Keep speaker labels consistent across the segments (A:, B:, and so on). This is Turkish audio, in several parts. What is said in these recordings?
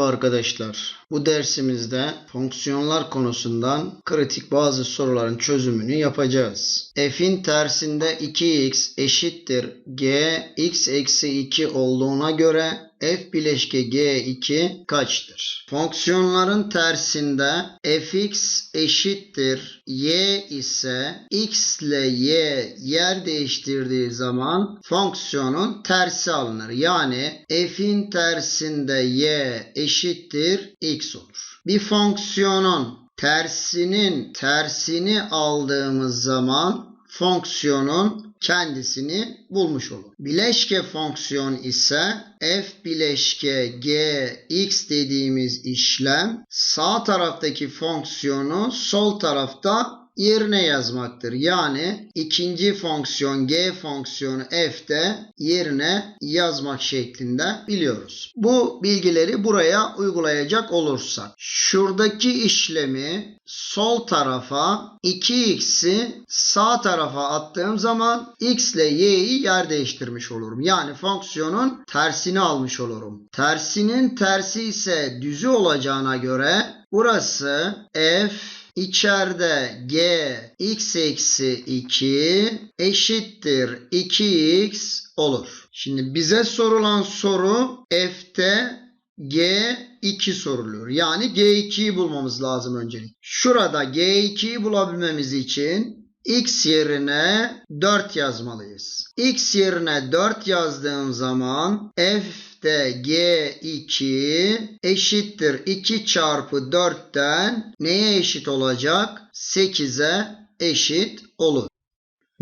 A: Merhaba arkadaşlar. Bu dersimizde fonksiyonlar konusundan kritik bazı soruların çözümünü yapacağız. F'in tersinde 2x eşittir g x eksi 2 olduğuna göre f bileşke g2 kaçtır? Fonksiyonların tersinde fx eşittir y ise x ile y yer değiştirdiği zaman fonksiyonun tersi alınır. Yani f'in tersinde y eşittir x olur. Bir fonksiyonun tersinin tersini aldığımız zaman fonksiyonun kendisini bulmuş olur. Bileşke fonksiyon ise f bileşke g x dediğimiz işlem sağ taraftaki fonksiyonu sol tarafta yerine yazmaktır. Yani ikinci fonksiyon g fonksiyonu f'de yerine yazmak şeklinde biliyoruz. Bu bilgileri buraya uygulayacak olursak şuradaki işlemi sol tarafa 2x'i sağ tarafa attığım zaman x ile y'yi yer değiştirmiş olurum. Yani fonksiyonun tersini almış olurum. Tersinin tersi ise düzü olacağına göre burası f İçeride g x eksi 2 eşittir 2x olur. Şimdi bize sorulan soru f'te G2 soruluyor. Yani G2'yi bulmamız lazım öncelik. Şurada G2'yi bulabilmemiz için x yerine 4 yazmalıyız. x yerine 4 yazdığım zaman f de G2 eşittir 2 çarpı 4'ten neye eşit olacak? 8'e eşit olur.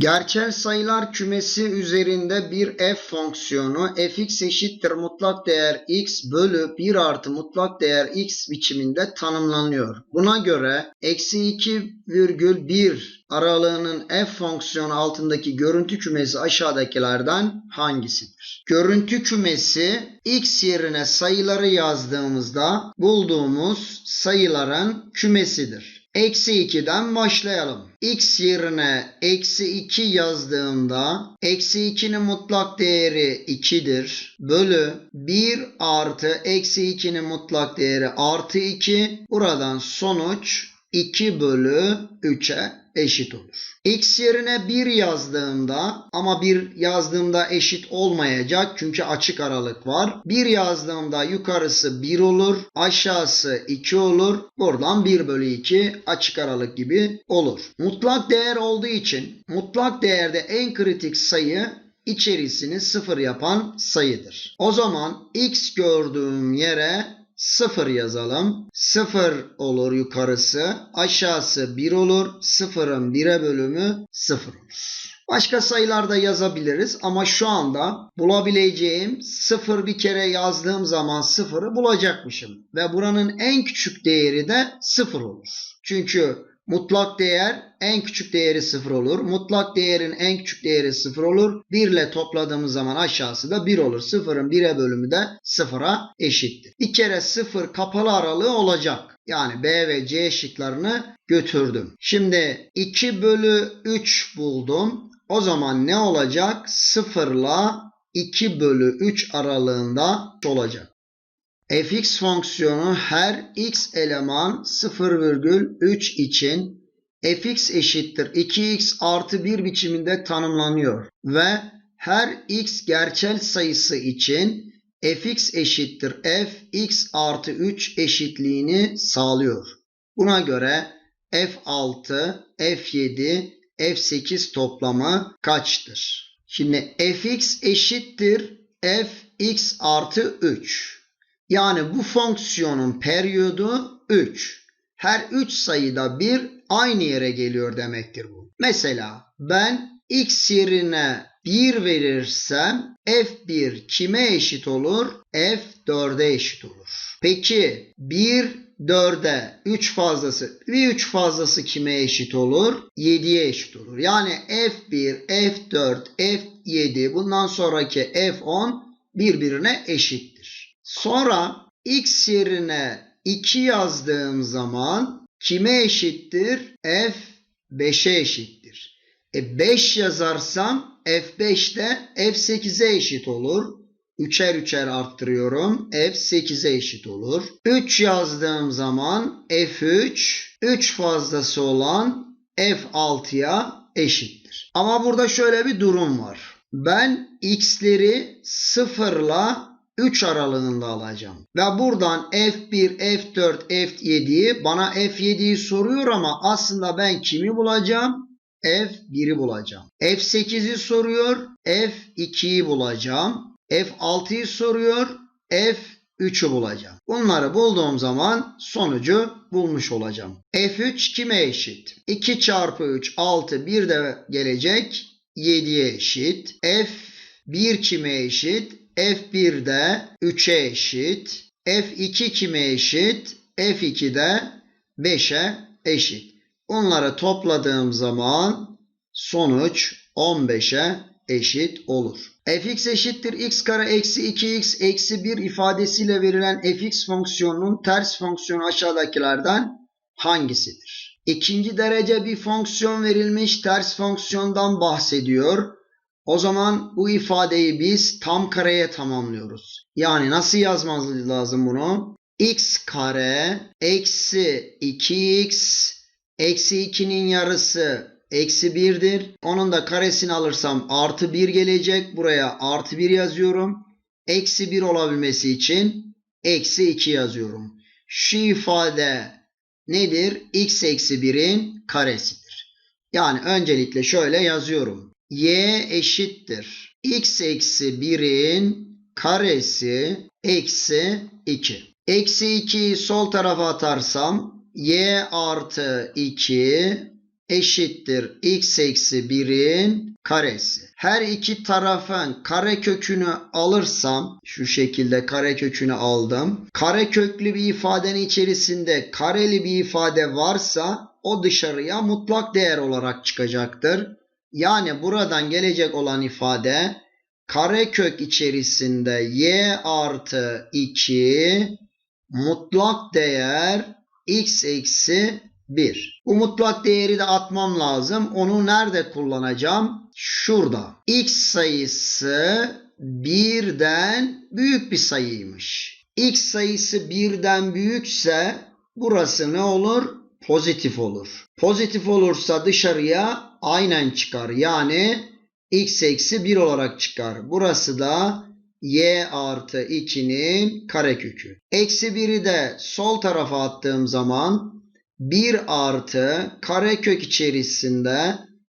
A: Gerçel sayılar kümesi üzerinde bir f fonksiyonu fx eşittir mutlak değer x bölü 1 artı mutlak değer x biçiminde tanımlanıyor. Buna göre eksi 2,1 aralığının f fonksiyonu altındaki görüntü kümesi aşağıdakilerden hangisidir? Görüntü kümesi x yerine sayıları yazdığımızda bulduğumuz sayıların kümesidir. Eksi 2'den başlayalım. X yerine eksi 2 yazdığımda eksi 2'nin mutlak değeri 2'dir. Bölü 1 artı eksi 2'nin mutlak değeri artı 2. Buradan sonuç 2 bölü 3'e eşit olur. X yerine 1 yazdığımda ama 1 yazdığımda eşit olmayacak çünkü açık aralık var. 1 yazdığımda yukarısı 1 olur, aşağısı 2 olur. Buradan 1 bölü 2 açık aralık gibi olur. Mutlak değer olduğu için mutlak değerde en kritik sayı içerisini sıfır yapan sayıdır. O zaman x gördüğüm yere 0 yazalım. 0 olur yukarısı. Aşağısı 1 olur. 0'ın 1'e bölümü 0 olur. Başka sayılar da yazabiliriz ama şu anda bulabileceğim 0 bir kere yazdığım zaman 0'ı bulacakmışım. Ve buranın en küçük değeri de 0 olur. Çünkü Mutlak değer en küçük değeri 0 olur. Mutlak değerin en küçük değeri 0 olur. 1 ile topladığımız zaman aşağısı da 1 olur. 0'ın 1'e bölümü de 0'a eşittir. Bir kere 0 kapalı aralığı olacak. Yani B ve C şıklarını götürdüm. Şimdi 2 bölü 3 buldum. O zaman ne olacak? 0 ile 2 bölü 3 aralığında olacak fx fonksiyonu her x eleman 0,3 için fx eşittir 2x artı 1 biçiminde tanımlanıyor ve her x gerçel sayısı için fx eşittir f x artı 3 eşitliğini sağlıyor. Buna göre f6, f7, f8 toplamı kaçtır? Şimdi fx eşittir fx artı 3. Yani bu fonksiyonun periyodu 3. Her 3 sayıda bir aynı yere geliyor demektir bu. Mesela ben x yerine 1 verirsem f1 kime eşit olur? f4'e eşit olur. Peki 1 4'e 3 fazlası bir 3 fazlası kime eşit olur? 7'ye eşit olur. Yani f1, f4, f7 bundan sonraki f10 birbirine eşittir. Sonra x yerine 2 yazdığım zaman kime eşittir? f 5'e eşittir. E 5 yazarsam f5 de f8'e eşit olur. Üçer üçer arttırıyorum. F 8'e eşit olur. 3 yazdığım zaman F3 3 fazlası olan F6'ya eşittir. Ama burada şöyle bir durum var. Ben x'leri 0 ile 3 aralığında alacağım. Ve buradan F1, F4, F7'yi bana F7'yi soruyor ama aslında ben kimi bulacağım? F1'i bulacağım. F8'i soruyor. F2'yi bulacağım. F6'yı soruyor. F3'ü bulacağım. Bunları bulduğum zaman sonucu bulmuş olacağım. F3 kime eşit? 2 çarpı 3 6 bir de gelecek 7'ye eşit. F1 kime eşit? F1 de 3'e eşit. F2 kime eşit? F2 de 5'e eşit. Bunları topladığım zaman sonuç 15'e eşit olur. fx eşittir x kare eksi 2x eksi 1 ifadesiyle verilen fx fonksiyonunun ters fonksiyonu aşağıdakilerden hangisidir? İkinci derece bir fonksiyon verilmiş ters fonksiyondan bahsediyor. O zaman bu ifadeyi biz tam kareye tamamlıyoruz. Yani nasıl yazmamız lazım bunu? x kare eksi 2x eksi 2'nin yarısı eksi 1'dir. Onun da karesini alırsam artı 1 gelecek. Buraya artı 1 yazıyorum. Eksi 1 olabilmesi için eksi 2 yazıyorum. Şu ifade nedir? x eksi 1'in karesidir. Yani öncelikle şöyle yazıyorum. Y eşittir. x eksi 1'in karesi eksi 2. Eksi 2'yi sol tarafa atarsam y artı 2 eşittir x eksi 1'in karesi. Her iki tarafın kare kökünü alırsam şu şekilde kare kökünü aldım. Kare köklü bir ifadenin içerisinde kareli bir ifade varsa o dışarıya mutlak değer olarak çıkacaktır. Yani buradan gelecek olan ifade karekök içerisinde y artı 2 mutlak değer x eksi 1. Bu mutlak değeri de atmam lazım. Onu nerede kullanacağım? Şurada. x sayısı birden büyük bir sayıymış. x sayısı birden büyükse burası ne olur? Pozitif olur. Pozitif olursa dışarıya aynen çıkar. Yani x eksi 1 olarak çıkar. Burası da y artı 2'nin karekökü. Eksi 1'i de sol tarafa attığım zaman 1 artı karekök içerisinde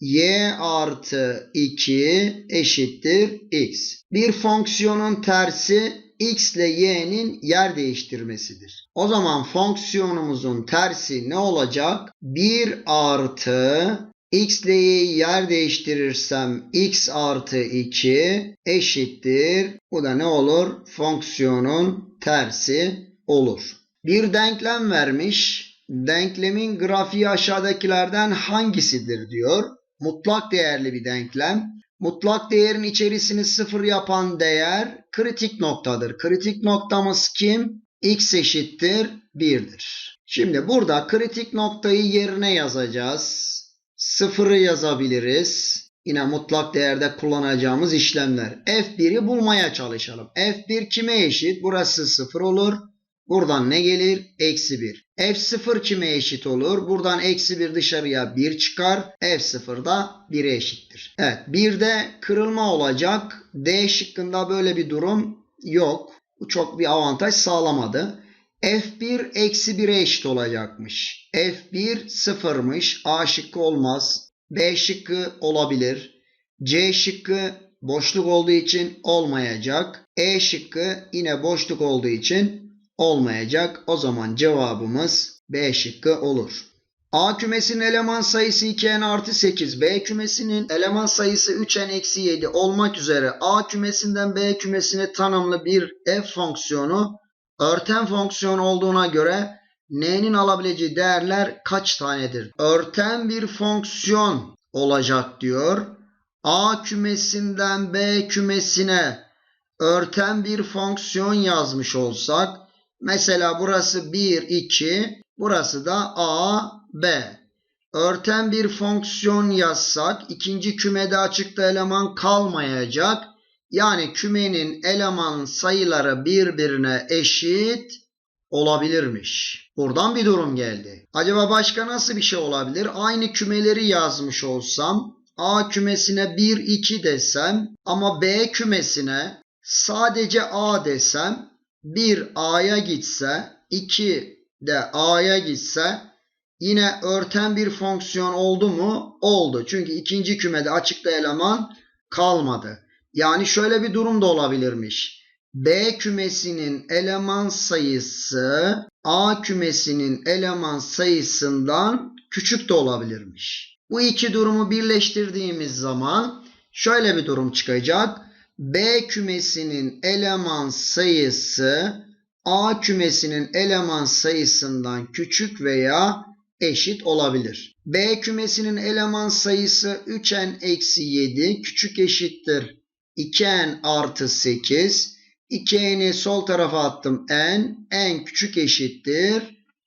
A: y artı 2 eşittir x. Bir fonksiyonun tersi x ile y'nin yer değiştirmesidir. O zaman fonksiyonumuzun tersi ne olacak? 1 artı x ile y'yi yer değiştirirsem x artı 2 eşittir. Bu da ne olur? Fonksiyonun tersi olur. Bir denklem vermiş. Denklemin grafiği aşağıdakilerden hangisidir diyor. Mutlak değerli bir denklem. Mutlak değerin içerisini sıfır yapan değer kritik noktadır. Kritik noktamız kim? x eşittir 1'dir. Şimdi burada kritik noktayı yerine yazacağız. Sıfırı yazabiliriz. Yine mutlak değerde kullanacağımız işlemler. F1'i bulmaya çalışalım. F1 kime eşit? Burası 0 olur. Buradan ne gelir? Eksi 1. F0 kime eşit olur? Buradan eksi 1 dışarıya 1 çıkar. F0 da 1'e eşittir. Evet. 1'de kırılma olacak. D şıkkında böyle bir durum yok. Bu çok bir avantaj sağlamadı. F1 eksi 1'e eşit olacakmış. F1 sıfırmış. A şıkkı olmaz. B şıkkı olabilir. C şıkkı boşluk olduğu için olmayacak. E şıkkı yine boşluk olduğu için olmayacak. O zaman cevabımız B şıkkı olur. A kümesinin eleman sayısı 2n artı 8. B kümesinin eleman sayısı 3n eksi 7 olmak üzere A kümesinden B kümesine tanımlı bir f fonksiyonu örten fonksiyon olduğuna göre n'nin alabileceği değerler kaç tanedir? Örten bir fonksiyon olacak diyor. A kümesinden B kümesine örten bir fonksiyon yazmış olsak mesela burası 1 2 burası da A B. Örten bir fonksiyon yazsak ikinci kümede açıkta eleman kalmayacak. Yani kümenin eleman sayıları birbirine eşit olabilirmiş. Buradan bir durum geldi. Acaba başka nasıl bir şey olabilir? Aynı kümeleri yazmış olsam A kümesine 1 2 desem ama B kümesine sadece A desem 1 A'ya gitse 2 de A'ya gitse yine örten bir fonksiyon oldu mu? Oldu. Çünkü ikinci kümede açıkta eleman kalmadı. Yani şöyle bir durum da olabilirmiş. B kümesinin eleman sayısı A kümesinin eleman sayısından küçük de olabilirmiş. Bu iki durumu birleştirdiğimiz zaman şöyle bir durum çıkacak. B kümesinin eleman sayısı A kümesinin eleman sayısından küçük veya eşit olabilir. B kümesinin eleman sayısı 3n eksi 7 küçük eşittir 2n artı 8. 2n'i sol tarafa attım n. n küçük eşittir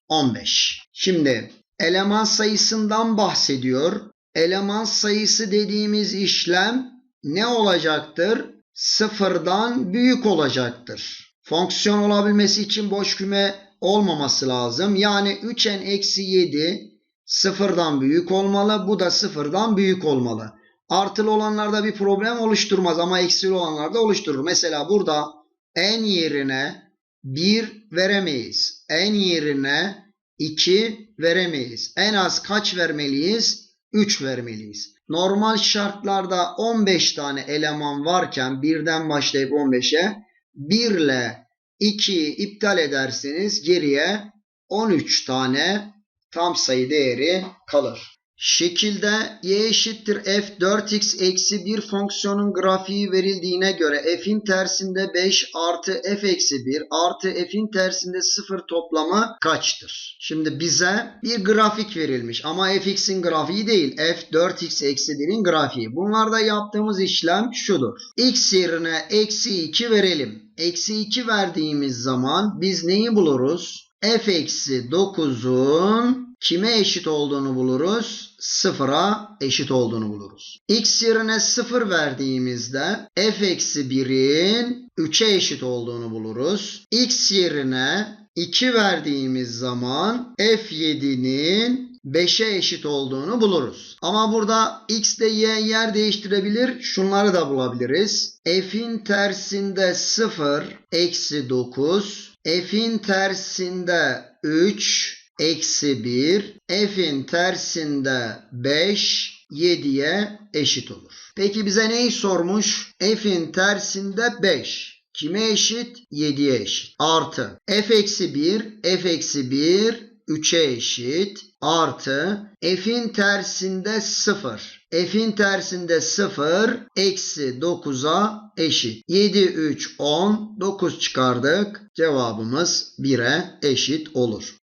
A: 15. Şimdi eleman sayısından bahsediyor. Eleman sayısı dediğimiz işlem ne olacaktır? Sıfırdan büyük olacaktır. Fonksiyon olabilmesi için boş küme olmaması lazım. Yani 3n eksi 7 sıfırdan büyük olmalı. Bu da sıfırdan büyük olmalı. Artılı olanlarda bir problem oluşturmaz ama eksili olanlarda oluşturur. Mesela burada n yerine 1 veremeyiz. n yerine 2 veremeyiz. En az kaç vermeliyiz? 3 vermeliyiz. Normal şartlarda 15 tane eleman varken birden başlayıp 15'e 1 ile 2'yi iptal ederseniz geriye 13 tane tam sayı değeri kalır. Şekilde y eşittir f 4x eksi 1 fonksiyonun grafiği verildiğine göre f'in tersinde 5 artı f eksi 1 artı f'in tersinde 0 toplamı kaçtır? Şimdi bize bir grafik verilmiş ama fx'in grafiği değil f 4x eksi 1'in grafiği. Bunlarda yaptığımız işlem şudur. x yerine eksi 2 verelim. Eksi 2 verdiğimiz zaman biz neyi buluruz? f eksi 9'un kime eşit olduğunu buluruz? Sıfıra eşit olduğunu buluruz. x yerine 0 verdiğimizde f eksi 1'in 3'e eşit olduğunu buluruz. x yerine 2 verdiğimiz zaman f7'nin 5'e eşit olduğunu buluruz. Ama burada x de y yer değiştirebilir. Şunları da bulabiliriz. f'in tersinde 0 eksi 9. f'in tersinde 3 eksi 1. F'in tersinde 5 7'ye eşit olur. Peki bize neyi sormuş? F'in tersinde 5. Kime eşit? 7'ye eşit. Artı f eksi 1, f eksi 1 3'e eşit. Artı f'in tersinde 0. F'in tersinde 0 eksi 9'a eşit. 7, 3, 10, 9 çıkardık. Cevabımız 1'e eşit olur.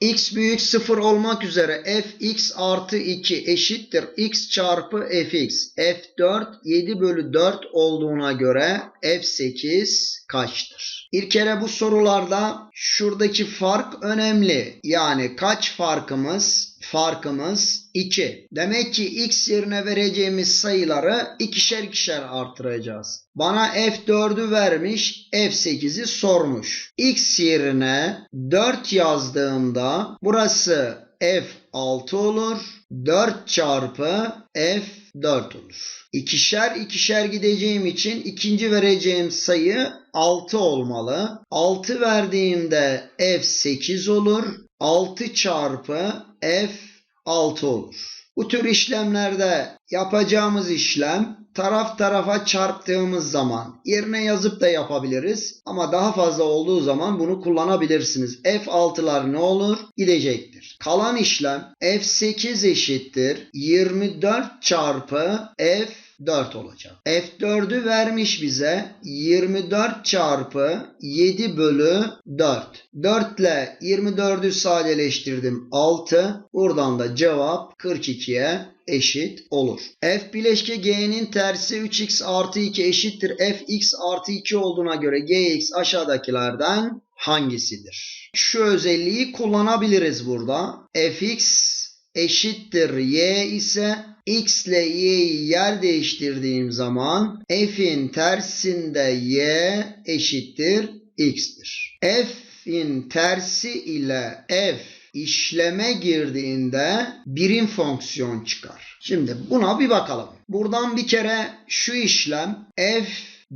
A: X büyük 0 olmak üzere fx artı 2 eşittir x çarpı fx. f4 7 bölü 4 olduğuna göre f8 kaçtır? Bir kere bu sorularda şuradaki fark önemli. Yani kaç farkımız? Farkımız 2. Demek ki x yerine vereceğimiz sayıları ikişer ikişer artıracağız. Bana f4'ü vermiş, f8'i sormuş. x yerine 4 yazdığımda burası f6 olur. 4 çarpı f4 olur. İkişer ikişer gideceğim için ikinci vereceğim sayı 6 olmalı. 6 verdiğimde f8 olur. 6 çarpı f6 olur. Bu tür işlemlerde yapacağımız işlem taraf tarafa çarptığımız zaman yerine yazıp da yapabiliriz. Ama daha fazla olduğu zaman bunu kullanabilirsiniz. F6'lar ne olur? Gidecektir. Kalan işlem F8 eşittir 24 çarpı F 4 olacak. F4'ü vermiş bize 24 çarpı 7 bölü 4. 4 ile 24'ü sadeleştirdim 6. Buradan da cevap 42'ye eşit olur. F bileşke G'nin tersi 3x artı 2 eşittir. Fx artı 2 olduğuna göre Gx aşağıdakilerden hangisidir? Şu özelliği kullanabiliriz burada. Fx eşittir y ise x ile y'yi yer değiştirdiğim zaman f'in tersinde y eşittir x'tir. f'in tersi ile f işleme girdiğinde birim fonksiyon çıkar. Şimdi buna bir bakalım. Buradan bir kere şu işlem f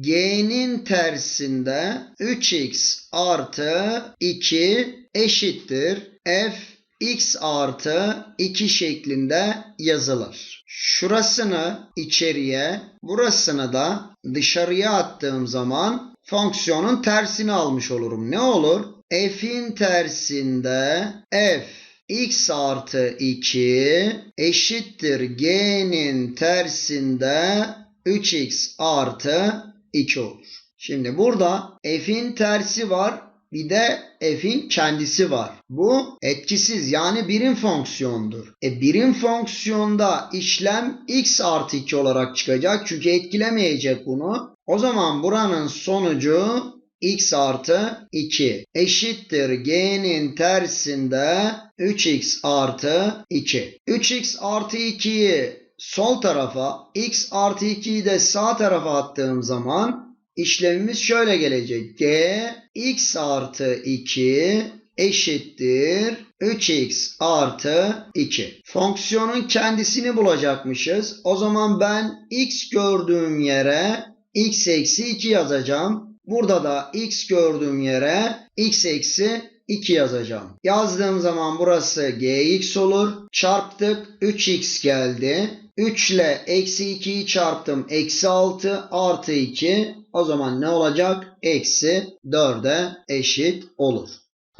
A: g'nin tersinde 3x artı 2 eşittir f x artı 2 şeklinde yazılır. Şurasını içeriye, burasını da dışarıya attığım zaman fonksiyonun tersini almış olurum. Ne olur? f'in tersinde f x artı 2 eşittir g'nin tersinde 3x artı 2 olur. Şimdi burada f'in tersi var bir de f'in kendisi var. Bu etkisiz yani birim fonksiyondur. E birim fonksiyonda işlem x artı 2 olarak çıkacak çünkü etkilemeyecek bunu. O zaman buranın sonucu x artı 2 eşittir g'nin tersinde 3x artı 2. 3x artı 2'yi sol tarafa x artı 2'yi de sağ tarafa attığım zaman işlemimiz şöyle gelecek. g x artı 2 eşittir 3x artı 2. Fonksiyonun kendisini bulacakmışız. O zaman ben x gördüğüm yere x eksi 2 yazacağım. Burada da x gördüğüm yere x eksi 2 yazacağım. Yazdığım zaman burası gx olur. Çarptık 3x geldi. 3 ile eksi 2'yi çarptım. Eksi 6 artı 2. O zaman ne olacak? Eksi 4'e eşit olur.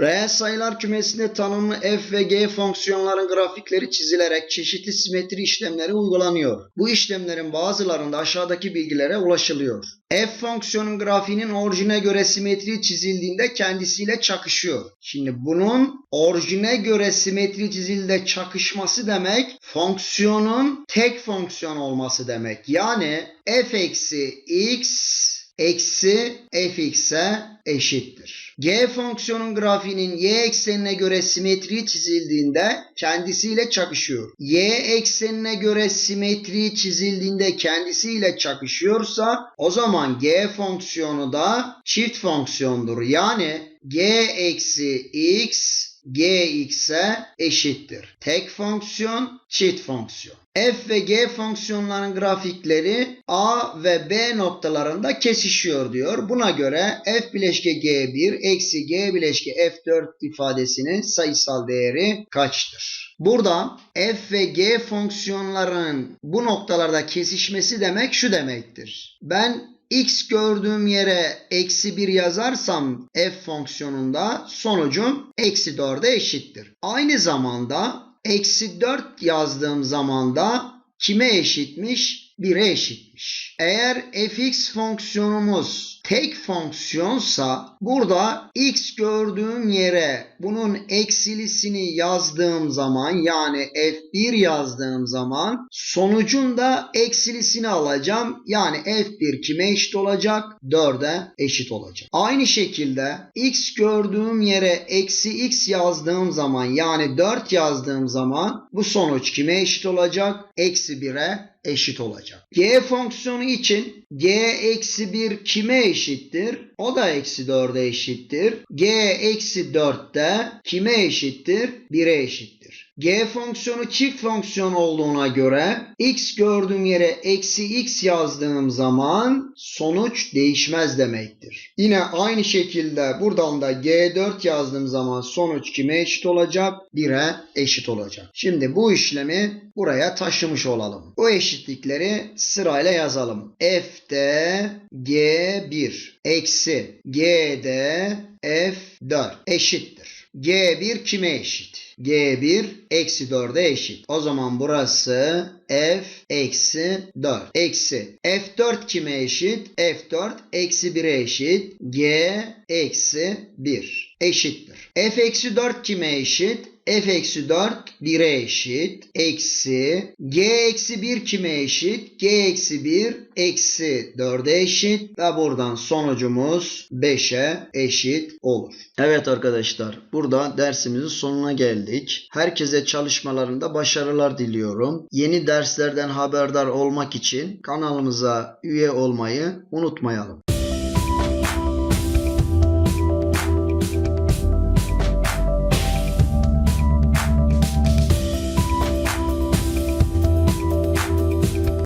A: Reel sayılar kümesinde tanımlı f ve g fonksiyonların grafikleri çizilerek çeşitli simetri işlemleri uygulanıyor. Bu işlemlerin bazılarında aşağıdaki bilgilere ulaşılıyor. f fonksiyonun grafiğinin orijine göre simetri çizildiğinde kendisiyle çakışıyor. Şimdi bunun orijine göre simetri çizildiğinde çakışması demek fonksiyonun tek fonksiyon olması demek. Yani f eksi x eksi fx'e eşittir. G fonksiyonun grafiğinin y eksenine göre simetri çizildiğinde kendisiyle çakışıyor. Y eksenine göre simetri çizildiğinde kendisiyle çakışıyorsa o zaman g fonksiyonu da çift fonksiyondur. Yani g eksi x gx'e eşittir. Tek fonksiyon, çift fonksiyon. f ve g fonksiyonların grafikleri a ve b noktalarında kesişiyor diyor. Buna göre f bileşke g1 eksi g bileşke f4 ifadesinin sayısal değeri kaçtır? Burada f ve g fonksiyonlarının bu noktalarda kesişmesi demek şu demektir. Ben x gördüğüm yere eksi 1 yazarsam f fonksiyonunda sonucum eksi 4'e eşittir. Aynı zamanda eksi 4 yazdığım zaman da kime eşitmiş? 1'e eşitmiş. Eğer fx fonksiyonumuz tek fonksiyonsa burada x gördüğüm yere bunun eksilisini yazdığım zaman yani f1 yazdığım zaman sonucun da eksilisini alacağım. Yani f1 kime eşit olacak? 4'e eşit olacak. Aynı şekilde x gördüğüm yere eksi x yazdığım zaman yani 4 yazdığım zaman bu sonuç kime eşit olacak? Eksi 1'e eşit olacak. G fonksiyonu için g eksi 1 kime eşittir? O da eksi 4'e eşittir. G eksi 4 de kime eşittir? 1'e eşittir. G fonksiyonu çift fonksiyon olduğuna göre x gördüğüm yere eksi x yazdığım zaman sonuç değişmez demektir. Yine aynı şekilde buradan da G4 yazdığım zaman sonuç kime eşit olacak? 1'e eşit olacak. Şimdi bu işlemi buraya taşımış olalım. Bu eşitlikleri sırayla yazalım. F'de G1 eksi G'de F4 eşittir. G1 kime eşit? G1 eksi 4'e eşit. O zaman burası F eksi 4. Eksi F4 kime eşit? F4 eksi 1'e eşit. G eksi 1 eşittir. F eksi 4 kime eşit? F eksi 4 1'e eşit. Eksi g eksi 1 kime eşit? g eksi 1 eksi 4'e eşit. Ve buradan sonucumuz 5'e eşit olur. Evet arkadaşlar burada dersimizin sonuna geldik. Herkese çalışmalarında başarılar diliyorum. Yeni derslerden haberdar olmak için kanalımıza üye olmayı unutmayalım.